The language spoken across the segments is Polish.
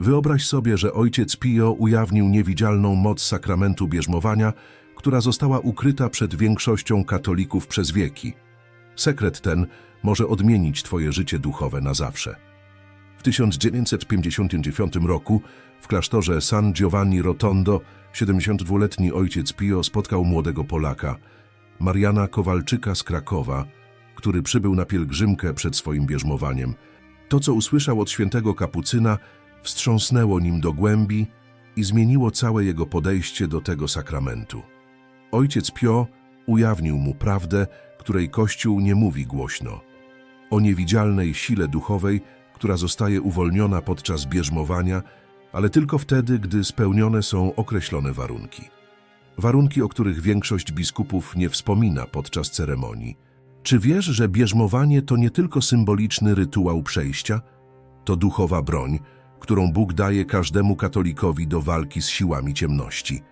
Wyobraź sobie, że ojciec Pio ujawnił niewidzialną moc sakramentu bierzmowania, która została ukryta przed większością katolików przez wieki. Sekret ten może odmienić Twoje życie duchowe na zawsze. W 1959 roku w klasztorze San Giovanni Rotondo 72-letni ojciec Pio spotkał młodego Polaka, Mariana Kowalczyka z Krakowa, który przybył na pielgrzymkę przed swoim bierzmowaniem. To, co usłyszał od świętego kapucyna, wstrząsnęło nim do głębi i zmieniło całe jego podejście do tego sakramentu. Ojciec Pio ujawnił mu prawdę, której Kościół nie mówi głośno. O niewidzialnej sile duchowej, która zostaje uwolniona podczas bierzmowania, ale tylko wtedy, gdy spełnione są określone warunki. Warunki, o których większość biskupów nie wspomina podczas ceremonii. Czy wiesz, że bierzmowanie to nie tylko symboliczny rytuał przejścia? To duchowa broń, którą Bóg daje każdemu katolikowi do walki z siłami ciemności.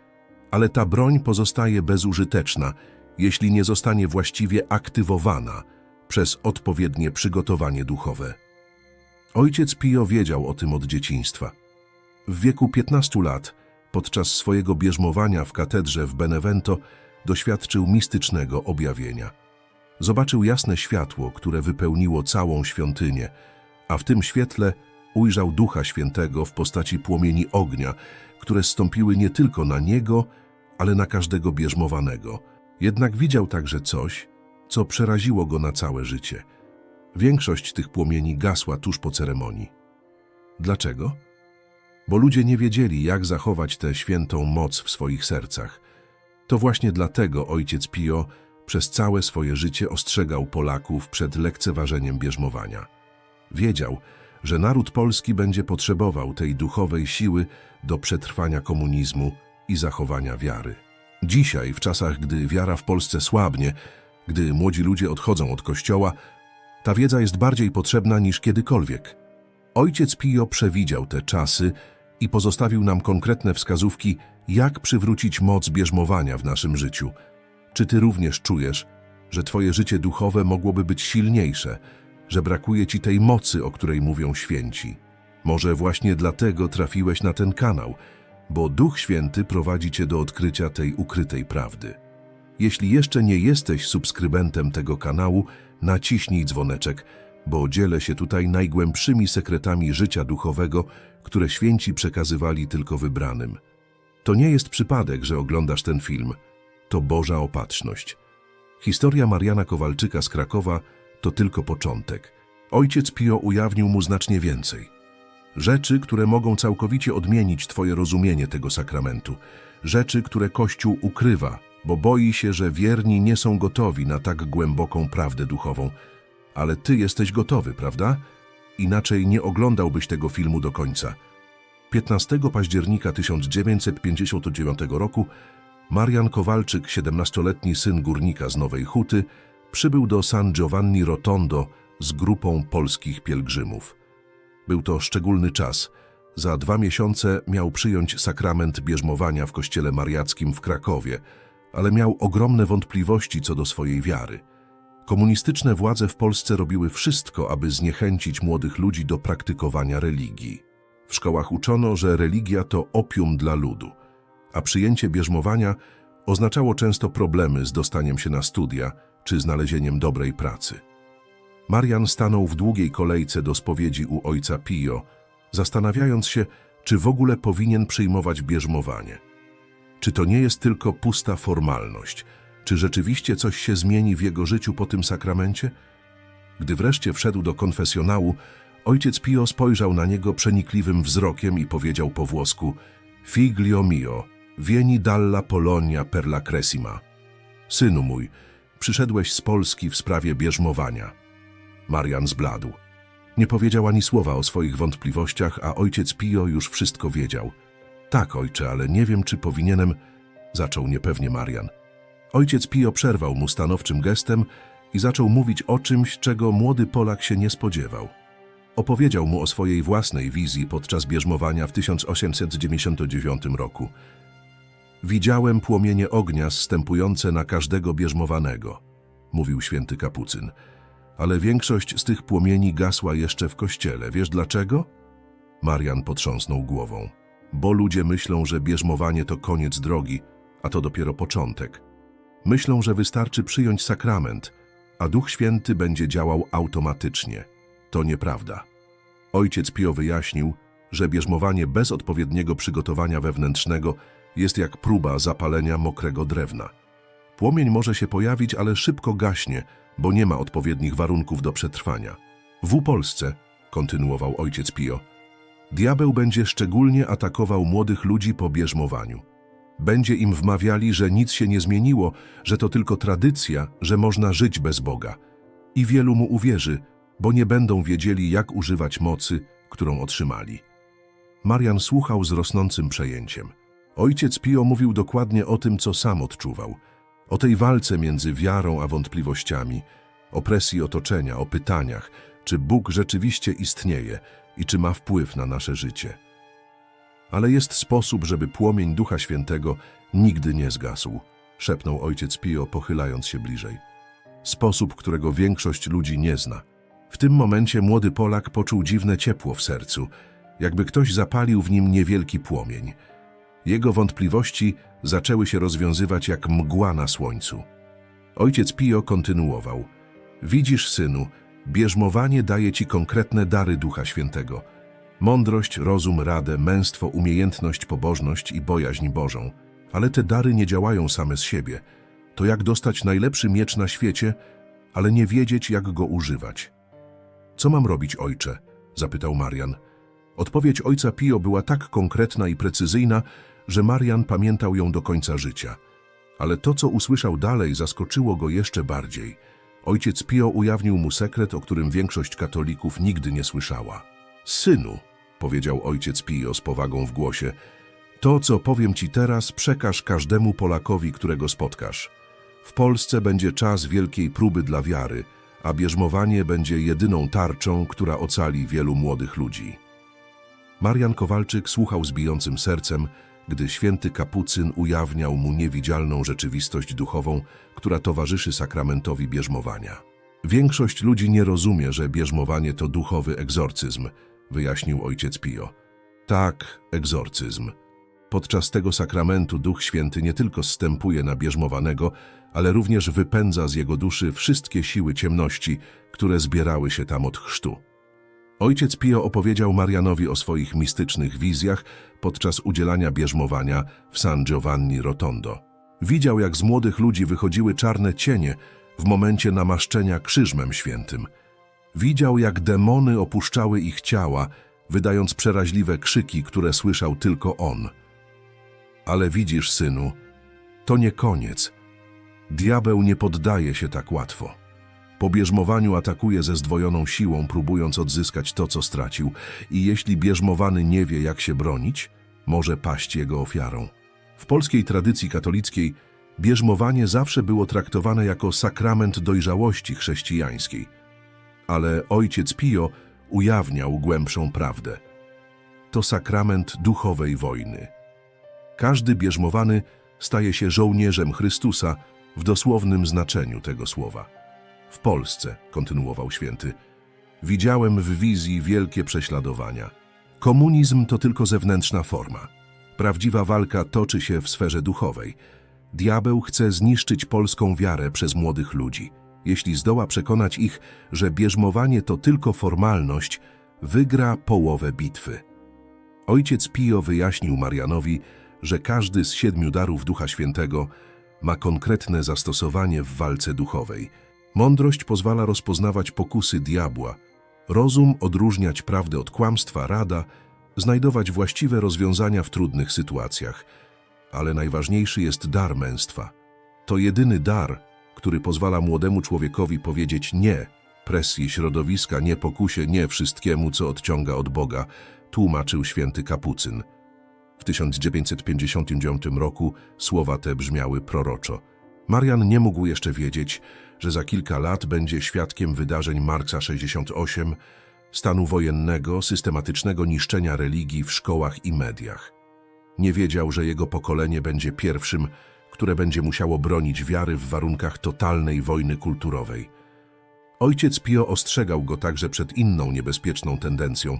Ale ta broń pozostaje bezużyteczna, jeśli nie zostanie właściwie aktywowana przez odpowiednie przygotowanie duchowe. Ojciec Pio wiedział o tym od dzieciństwa. W wieku 15 lat, podczas swojego bierzmowania w katedrze w Benevento, doświadczył mistycznego objawienia. Zobaczył jasne światło, które wypełniło całą świątynię, a w tym świetle ujrzał Ducha Świętego w postaci płomieni ognia, które zstąpiły nie tylko na niego, ale na każdego bierzmowanego. Jednak widział także coś, co przeraziło go na całe życie. Większość tych płomieni gasła tuż po ceremonii. Dlaczego? Bo ludzie nie wiedzieli, jak zachować tę świętą moc w swoich sercach. To właśnie dlatego ojciec Pio przez całe swoje życie ostrzegał Polaków przed lekceważeniem bierzmowania. Wiedział, że naród polski będzie potrzebował tej duchowej siły do przetrwania komunizmu i zachowania wiary. Dzisiaj, w czasach, gdy wiara w Polsce słabnie, gdy młodzi ludzie odchodzą od kościoła, ta wiedza jest bardziej potrzebna niż kiedykolwiek. Ojciec Pio przewidział te czasy i pozostawił nam konkretne wskazówki, jak przywrócić moc bierzmowania w naszym życiu. Czy ty również czujesz, że twoje życie duchowe mogłoby być silniejsze, że brakuje ci tej mocy, o której mówią święci? Może właśnie dlatego trafiłeś na ten kanał, bo Duch Święty prowadzi cię do odkrycia tej ukrytej prawdy. Jeśli jeszcze nie jesteś subskrybentem tego kanału, naciśnij dzwoneczek, bo dzielę się tutaj najgłębszymi sekretami życia duchowego, które święci przekazywali tylko wybranym. To nie jest przypadek, że oglądasz ten film. To Boża opatrzność. Historia Mariana Kowalczyka z Krakowa to tylko początek. Ojciec Pio ujawnił mu znacznie więcej. Rzeczy, które mogą całkowicie odmienić Twoje rozumienie tego sakramentu. Rzeczy, które Kościół ukrywa, bo boi się, że wierni nie są gotowi na tak głęboką prawdę duchową. Ale Ty jesteś gotowy, prawda? Inaczej nie oglądałbyś tego filmu do końca. 15 października 1959 roku Marian Kowalczyk, 17-letni syn górnika z Nowej Huty, przybył do San Giovanni Rotondo z grupą polskich pielgrzymów. Był to szczególny czas. Za dwa miesiące miał przyjąć sakrament bierzmowania w kościele mariackim w Krakowie, ale miał ogromne wątpliwości co do swojej wiary. Komunistyczne władze w Polsce robiły wszystko, aby zniechęcić młodych ludzi do praktykowania religii. W szkołach uczono, że religia to opium dla ludu, a przyjęcie bierzmowania oznaczało często problemy z dostaniem się na studia czy znalezieniem dobrej pracy. Marian stanął w długiej kolejce do spowiedzi u ojca Pio, zastanawiając się, czy w ogóle powinien przyjmować bierzmowanie. Czy to nie jest tylko pusta formalność? Czy rzeczywiście coś się zmieni w jego życiu po tym sakramencie? Gdy wreszcie wszedł do konfesjonału, ojciec Pio spojrzał na niego przenikliwym wzrokiem i powiedział po włosku Figlio mio, vieni dalla Polonia per la cresima. Synu mój, przyszedłeś z Polski w sprawie bierzmowania. Marian zbladł. Nie powiedział ani słowa o swoich wątpliwościach, a ojciec Pio już wszystko wiedział. Tak, ojcze, ale nie wiem, czy powinienem... Zaczął niepewnie Marian. Ojciec Pio przerwał mu stanowczym gestem i zaczął mówić o czymś, czego młody Polak się nie spodziewał. Opowiedział mu o swojej własnej wizji podczas bierzmowania w 1899 roku. Widziałem płomienie ognia zstępujące na każdego bierzmowanego, mówił święty kapucyn. Ale większość z tych płomieni gasła jeszcze w kościele. Wiesz dlaczego? Marian potrząsnął głową. Bo ludzie myślą, że bierzmowanie to koniec drogi, a to dopiero początek. Myślą, że wystarczy przyjąć sakrament, a Duch Święty będzie działał automatycznie. To nieprawda. Ojciec Pio wyjaśnił, że bierzmowanie bez odpowiedniego przygotowania wewnętrznego jest jak próba zapalenia mokrego drewna. Płomień może się pojawić, ale szybko gaśnie, bo nie ma odpowiednich warunków do przetrwania. W Polsce, kontynuował ojciec Pio, diabeł będzie szczególnie atakował młodych ludzi po bierzmowaniu. Będzie im wmawiali, że nic się nie zmieniło, że to tylko tradycja, że można żyć bez Boga. I wielu mu uwierzy, bo nie będą wiedzieli, jak używać mocy, którą otrzymali. Marian słuchał z rosnącym przejęciem. Ojciec Pio mówił dokładnie o tym, co sam odczuwał. O tej walce między wiarą a wątpliwościami, o presji otoczenia, o pytaniach, czy Bóg rzeczywiście istnieje i czy ma wpływ na nasze życie. Ale jest sposób, żeby płomień Ducha Świętego nigdy nie zgasł, szepnął ojciec Pio, pochylając się bliżej. Sposób, którego większość ludzi nie zna. W tym momencie młody Polak poczuł dziwne ciepło w sercu, jakby ktoś zapalił w nim niewielki płomień. Jego wątpliwości zaczęły się rozwiązywać jak mgła na słońcu. Ojciec Pio kontynuował. Widzisz, synu, bierzmowanie daje ci konkretne dary Ducha Świętego. Mądrość, rozum, radę, męstwo, umiejętność, pobożność i bojaźń Bożą. Ale te dary nie działają same z siebie. To jak dostać najlepszy miecz na świecie, ale nie wiedzieć, jak go używać. Co mam robić, ojcze? zapytał Marian. Odpowiedź ojca Pio była tak konkretna i precyzyjna, że Marian pamiętał ją do końca życia. Ale to, co usłyszał dalej, zaskoczyło go jeszcze bardziej. Ojciec Pio ujawnił mu sekret, o którym większość katolików nigdy nie słyszała. Synu, powiedział ojciec Pio z powagą w głosie, to, co powiem ci teraz, przekaż każdemu Polakowi, którego spotkasz. W Polsce będzie czas wielkiej próby dla wiary, a bierzmowanie będzie jedyną tarczą, która ocali wielu młodych ludzi. Marian Kowalczyk słuchał z bijącym sercem, gdy święty kapucyn ujawniał mu niewidzialną rzeczywistość duchową, która towarzyszy sakramentowi bierzmowania. Większość ludzi nie rozumie, że bierzmowanie to duchowy egzorcyzm, wyjaśnił ojciec Pio. Tak, egzorcyzm. Podczas tego sakramentu Duch Święty nie tylko zstępuje na bierzmowanego, ale również wypędza z jego duszy wszystkie siły ciemności, które zbierały się tam od chrztu. Ojciec Pio opowiedział Marianowi o swoich mistycznych wizjach podczas udzielania bierzmowania w San Giovanni Rotondo. Widział, jak z młodych ludzi wychodziły czarne cienie w momencie namaszczenia krzyżmem świętym. Widział, jak demony opuszczały ich ciała, wydając przeraźliwe krzyki, które słyszał tylko on. Ale widzisz, synu, to nie koniec. Diabeł nie poddaje się tak łatwo. Po bierzmowaniu atakuje ze zdwojoną siłą, próbując odzyskać to, co stracił i jeśli bierzmowany nie wie, jak się bronić, może paść jego ofiarą. W polskiej tradycji katolickiej bierzmowanie zawsze było traktowane jako sakrament dojrzałości chrześcijańskiej. Ale ojciec Pio ujawniał głębszą prawdę. To sakrament duchowej wojny. Każdy bierzmowany staje się żołnierzem Chrystusa w dosłownym znaczeniu tego słowa. W Polsce, kontynuował święty, widziałem w wizji wielkie prześladowania. Komunizm to tylko zewnętrzna forma. Prawdziwa walka toczy się w sferze duchowej. Diabeł chce zniszczyć polską wiarę przez młodych ludzi. Jeśli zdoła przekonać ich, że bierzmowanie to tylko formalność, wygra połowę bitwy. Ojciec Pio wyjaśnił Marianowi, że każdy z siedmiu darów Ducha Świętego ma konkretne zastosowanie w walce duchowej – Mądrość pozwala rozpoznawać pokusy diabła, rozum odróżniać prawdę od kłamstwa, rada znajdować właściwe rozwiązania w trudnych sytuacjach. Ale najważniejszy jest dar męstwa. To jedyny dar, który pozwala młodemu człowiekowi powiedzieć nie, presji środowiska, nie pokusie, nie wszystkiemu, co odciąga od Boga, tłumaczył święty Kapucyn. W 1959 roku słowa te brzmiały proroczo. Marian nie mógł jeszcze wiedzieć, że za kilka lat będzie świadkiem wydarzeń marca 68, stanu wojennego, systematycznego niszczenia religii w szkołach i mediach. Nie wiedział, że jego pokolenie będzie pierwszym, które będzie musiało bronić wiary w warunkach totalnej wojny kulturowej. Ojciec Pio ostrzegał go także przed inną niebezpieczną tendencją,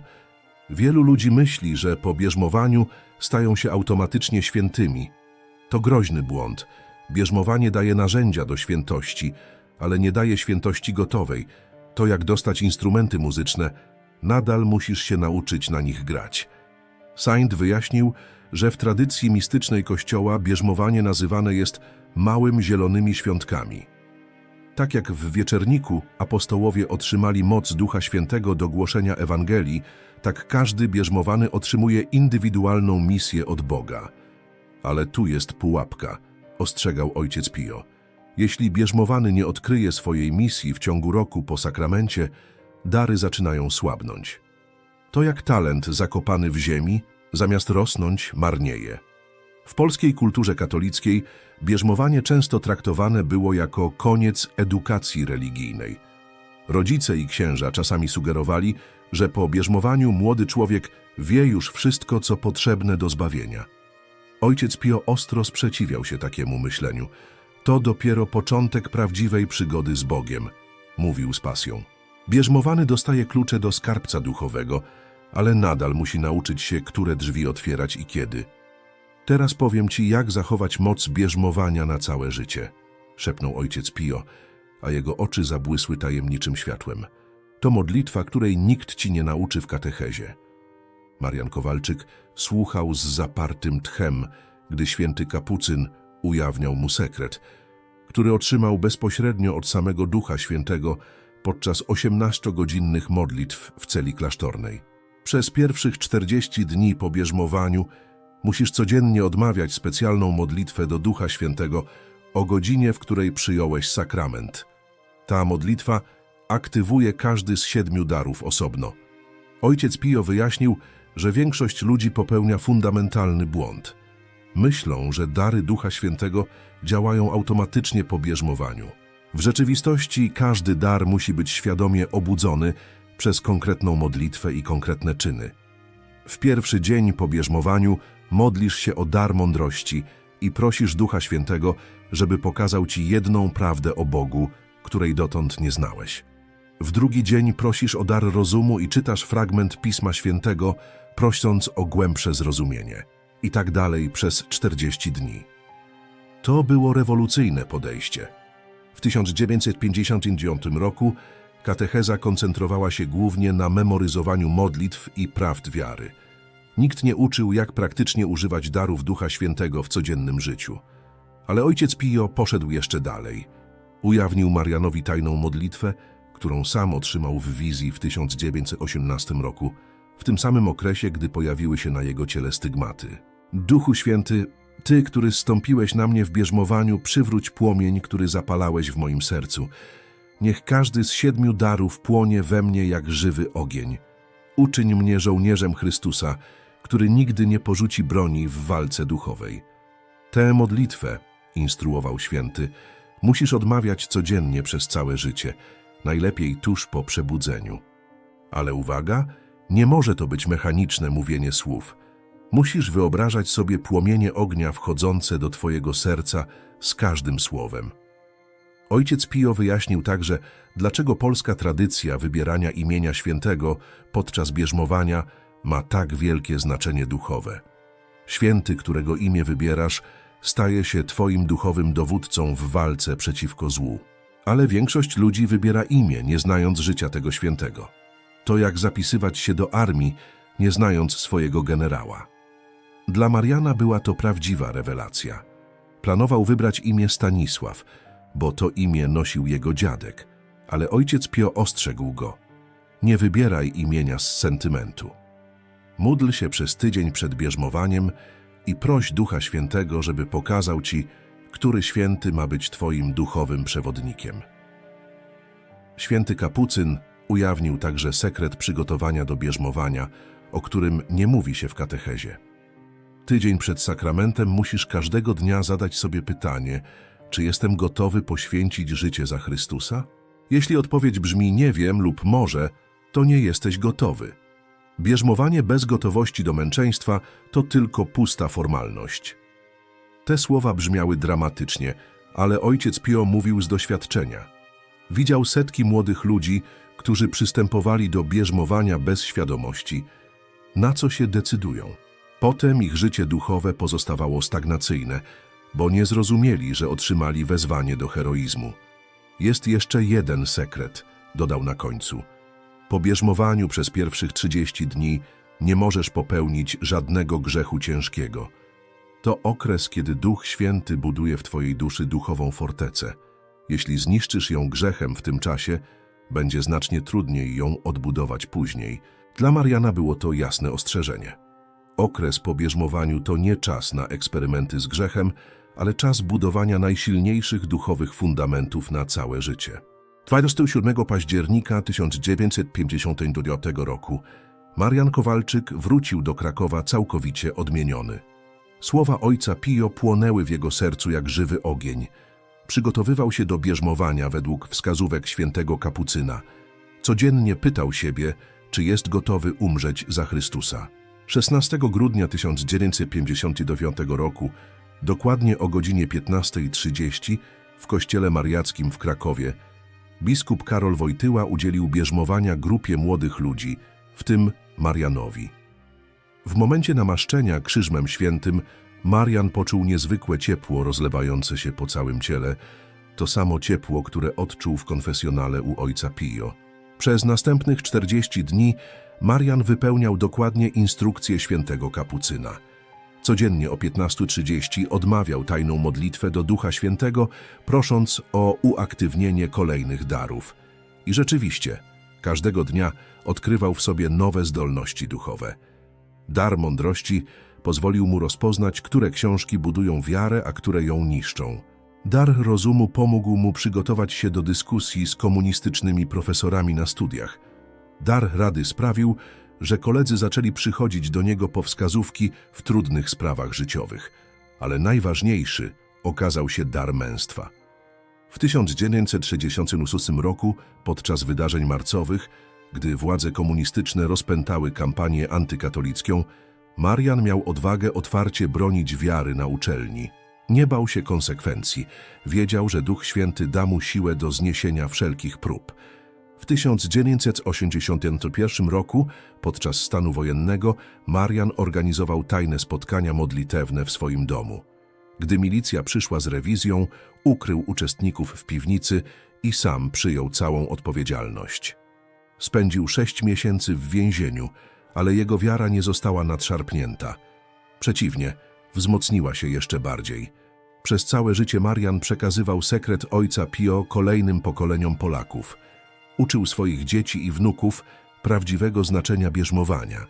Wielu ludzi myśli, że po bierzmowaniu stają się automatycznie świętymi. To groźny błąd. Bierzmowanie daje narzędzia do świętości, ale nie daje świętości gotowej. To jak dostać instrumenty muzyczne, nadal musisz się nauczyć na nich grać. Saint wyjaśnił, że w tradycji mistycznej Kościoła bierzmowanie nazywane jest małymi zielonymi świątkami. Tak jak w wieczerniku apostołowie otrzymali moc Ducha Świętego do głoszenia Ewangelii, tak każdy bierzmowany otrzymuje indywidualną misję od Boga. Ale tu jest pułapka, ostrzegał ojciec Pio. Jeśli bierzmowany nie odkryje swojej misji w ciągu roku po sakramencie, dary zaczynają słabnąć. To jak talent zakopany w ziemi, zamiast rosnąć, marnieje. W polskiej kulturze katolickiej bierzmowanie często traktowane było jako koniec edukacji religijnej. Rodzice i księża czasami sugerowali, że po bierzmowaniu młody człowiek wie już wszystko, co potrzebne do zbawienia. Ojciec Pio ostro sprzeciwiał się takiemu myśleniu. To dopiero początek prawdziwej przygody z Bogiem, mówił z pasją. Bierzmowany dostaje klucze do skarbca duchowego, ale nadal musi nauczyć się, które drzwi otwierać i kiedy. Teraz powiem ci, jak zachować moc bierzmowania na całe życie, szepnął ojciec Pio, a jego oczy zabłysły tajemniczym światłem. To modlitwa, której nikt ci nie nauczy w katechezie. Marian Kowalczyk słuchał z zapartym tchem, gdy święty kapucyn ujawniał mu sekret, który otrzymał bezpośrednio od samego Ducha Świętego podczas 18-godzinnych modlitw w celi klasztornej. Przez pierwszych 40 dni po bierzmowaniu musisz codziennie odmawiać specjalną modlitwę do Ducha Świętego o godzinie, w której przyjąłeś sakrament. Ta modlitwa aktywuje każdy z siedmiu darów osobno. Ojciec Pio wyjaśnił, że większość ludzi popełnia fundamentalny błąd. Myślą, że dary Ducha Świętego działają automatycznie po bierzmowaniu. W rzeczywistości każdy dar musi być świadomie obudzony przez konkretną modlitwę i konkretne czyny. W pierwszy dzień po bierzmowaniu modlisz się o dar mądrości i prosisz Ducha Świętego, żeby pokazał ci jedną prawdę o Bogu, której dotąd nie znałeś. W drugi dzień prosisz o dar rozumu i czytasz fragment Pisma Świętego, prosząc o głębsze zrozumienie. I tak dalej przez 40 dni. To było rewolucyjne podejście. W 1959 roku katecheza koncentrowała się głównie na memoryzowaniu modlitw i prawd wiary. Nikt nie uczył, jak praktycznie używać darów Ducha Świętego w codziennym życiu. Ale ojciec Pio poszedł jeszcze dalej. Ujawnił Marianowi tajną modlitwę, którą sam otrzymał w wizji w 1918 roku, w tym samym okresie, gdy pojawiły się na jego ciele stygmaty. Duchu Święty, Ty, który stąpiłeś na mnie w bierzmowaniu, przywróć płomień, który zapalałeś w moim sercu. Niech każdy z siedmiu darów płonie we mnie jak żywy ogień. Uczyń mnie żołnierzem Chrystusa, który nigdy nie porzuci broni w walce duchowej. Tę modlitwę, instruował święty, musisz odmawiać codziennie przez całe życie, najlepiej tuż po przebudzeniu. Ale uwaga, nie może to być mechaniczne mówienie słów. Musisz wyobrażać sobie płomienie ognia wchodzące do twojego serca z każdym słowem. Ojciec Pio wyjaśnił także, dlaczego polska tradycja wybierania imienia świętego podczas bierzmowania ma tak wielkie znaczenie duchowe. Święty, którego imię wybierasz, staje się twoim duchowym dowódcą w walce przeciwko złu. Ale większość ludzi wybiera imię, nie znając życia tego świętego. To jak zapisywać się do armii, nie znając swojego generała. Dla Mariana była to prawdziwa rewelacja. Planował wybrać imię Stanisław, bo to imię nosił jego dziadek, ale ojciec Pio ostrzegł go. Nie wybieraj imienia z sentymentu. Módl się przez tydzień przed bierzmowaniem i proś Ducha Świętego, żeby pokazał ci, który święty ma być twoim duchowym przewodnikiem. Święty Kapucyn ujawnił także sekret przygotowania do bierzmowania, o którym nie mówi się w katechezie. Tydzień przed sakramentem musisz każdego dnia zadać sobie pytanie, czy jestem gotowy poświęcić życie za Chrystusa? Jeśli odpowiedź brzmi nie wiem lub może, to nie jesteś gotowy. Bierzmowanie bez gotowości do męczeństwa to tylko pusta formalność. Te słowa brzmiały dramatycznie, ale ojciec Pio mówił z doświadczenia. Widział setki młodych ludzi, którzy przystępowali do bierzmowania bez świadomości na co się decydują. Potem ich życie duchowe pozostawało stagnacyjne, bo nie zrozumieli, że otrzymali wezwanie do heroizmu. Jest jeszcze jeden sekret, dodał na końcu. Po bierzmowaniu przez pierwszych 30 dni nie możesz popełnić żadnego grzechu ciężkiego. To okres, kiedy Duch Święty buduje w twojej duszy duchową fortecę. Jeśli zniszczysz ją grzechem w tym czasie, będzie znacznie trudniej ją odbudować później. Dla Mariana było to jasne ostrzeżenie. Okres po bierzmowaniu to nie czas na eksperymenty z grzechem, ale czas budowania najsilniejszych duchowych fundamentów na całe życie. 27 października 1959 roku Marian Kowalczyk wrócił do Krakowa całkowicie odmieniony. Słowa ojca Pio płonęły w jego sercu jak żywy ogień. Przygotowywał się do bierzmowania według wskazówek świętego kapucyna. Codziennie pytał siebie, czy jest gotowy umrzeć za Chrystusa. 16 grudnia 1959 roku, dokładnie o godzinie 15.30 w kościele mariackim w Krakowie, biskup Karol Wojtyła udzielił bierzmowania grupie młodych ludzi, w tym Marianowi. W momencie namaszczenia krzyżmem świętym Marian poczuł niezwykłe ciepło rozlewające się po całym ciele, to samo ciepło, które odczuł w konfesjonale u ojca Pio. Przez następnych 40 dni Marian wypełniał dokładnie instrukcje świętego kapucyna. Codziennie o 15.30 odmawiał tajną modlitwę do Ducha Świętego, prosząc o uaktywnienie kolejnych darów. I rzeczywiście, każdego dnia odkrywał w sobie nowe zdolności duchowe. Dar mądrości pozwolił mu rozpoznać, które książki budują wiarę, a które ją niszczą. Dar rozumu pomógł mu przygotować się do dyskusji z komunistycznymi profesorami na studiach. Dar rady sprawił, że koledzy zaczęli przychodzić do niego po wskazówki w trudnych sprawach życiowych. Ale najważniejszy okazał się dar męstwa. W 1968 roku, podczas wydarzeń marcowych, gdy władze komunistyczne rozpętały kampanię antykatolicką, Marian miał odwagę otwarcie bronić wiary na uczelni. Nie bał się konsekwencji. Wiedział, że Duch Święty da mu siłę do zniesienia wszelkich prób. W 1981 roku, podczas stanu wojennego, Marian organizował tajne spotkania modlitewne w swoim domu. Gdy milicja przyszła z rewizją, ukrył uczestników w piwnicy i sam przyjął całą odpowiedzialność. Spędził sześć miesięcy w więzieniu, ale jego wiara nie została nadszarpnięta. Przeciwnie, wzmocniła się jeszcze bardziej. Przez całe życie Marian przekazywał sekret ojca Pio kolejnym pokoleniom Polaków. Uczył swoich dzieci i wnuków prawdziwego znaczenia bierzmowania.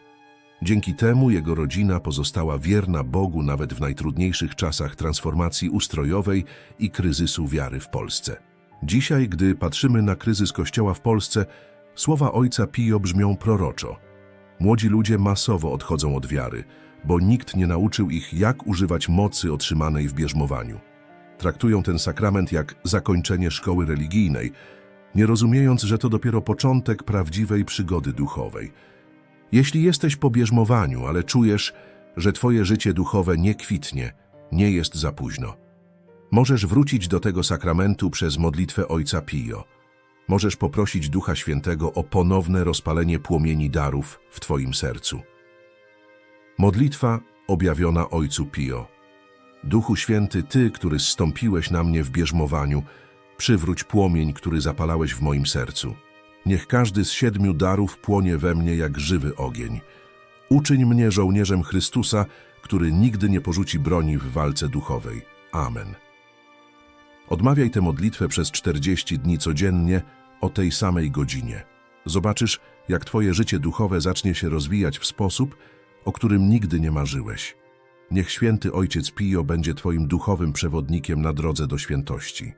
Dzięki temu jego rodzina pozostała wierna Bogu nawet w najtrudniejszych czasach transformacji ustrojowej i kryzysu wiary w Polsce. Dzisiaj, gdy patrzymy na kryzys Kościoła w Polsce, słowa ojca Pio brzmią proroczo. Młodzi ludzie masowo odchodzą od wiary, bo nikt nie nauczył ich, jak używać mocy otrzymanej w bierzmowaniu. Traktują ten sakrament jak zakończenie szkoły religijnej, nie rozumiejąc, że to dopiero początek prawdziwej przygody duchowej. Jeśli jesteś po bierzmowaniu, ale czujesz, że twoje życie duchowe nie kwitnie, nie jest za późno. Możesz wrócić do tego sakramentu przez modlitwę Ojca Pio. Możesz poprosić Ducha Świętego o ponowne rozpalenie płomieni darów w twoim sercu. Modlitwa objawiona Ojcu Pio. Duchu Święty, Ty, który zstąpiłeś na mnie w bierzmowaniu, przywróć płomień, który zapalałeś w moim sercu. Niech każdy z siedmiu darów płonie we mnie jak żywy ogień. Uczyń mnie żołnierzem Chrystusa, który nigdy nie porzuci broni w walce duchowej. Amen. Odmawiaj tę modlitwę przez 40 dni codziennie o tej samej godzinie. Zobaczysz, jak Twoje życie duchowe zacznie się rozwijać w sposób, o którym nigdy nie marzyłeś. Niech święty Ojciec Pio będzie Twoim duchowym przewodnikiem na drodze do świętości.